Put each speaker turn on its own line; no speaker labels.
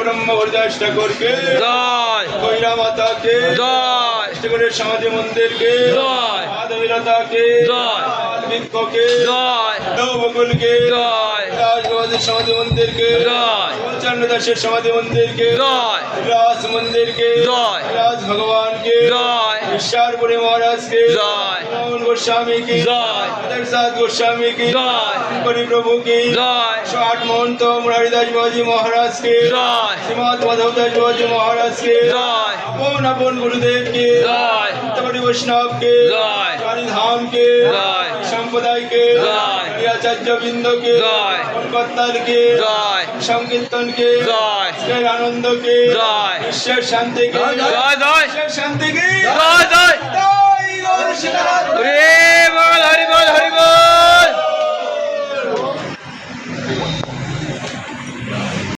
ছিল ব্রহ্ম হরিদাস ঠাকুরকে
জয়।
কৈরা মাতাকে
জয়।
কৃষ্ণগড়ের সমাধি মন্দিরকে
জয়।
মাধবীলতাকে
জয়।
বৃক্ষকে
জয়।
বকুলকে
জয়।
রাজবাদের সমাধি মন্দিরকে
জয়।
চন্দ্র দাসের সমাধি মন্দিরকে
জয়।
রাজ মন্দিরকে
জয়।
রাজ ভগবানকে
জয়।
ঈশ্বরপুরে মহারাজকে
জয়
রামন গোস্বামী কি
জয়
সাদ গোস্বামী কি
জয়
হরি প্রভু কি
জয়
ষাট মহন্ত মুরারিদাস বাবাজি মহারাজকে
জয়
শ্রীমৎ মাধব দাস বাবাজি মহারাজকে
জয়
আপন আপন গুরুদেব কে
জয়
বৈষ্ণব কে
জয়
ধাম কে
জয় সম্প্রদায়কে
আচার্য বৃন্দকে
কর্মকর্তারকে
সংকীর্তনকে বিশ্বের
আনন্দকে
ঈশ্বর শান্তিকে বিশ্বের
শান্তিকে হরি
বল হরি বল
হরি বল।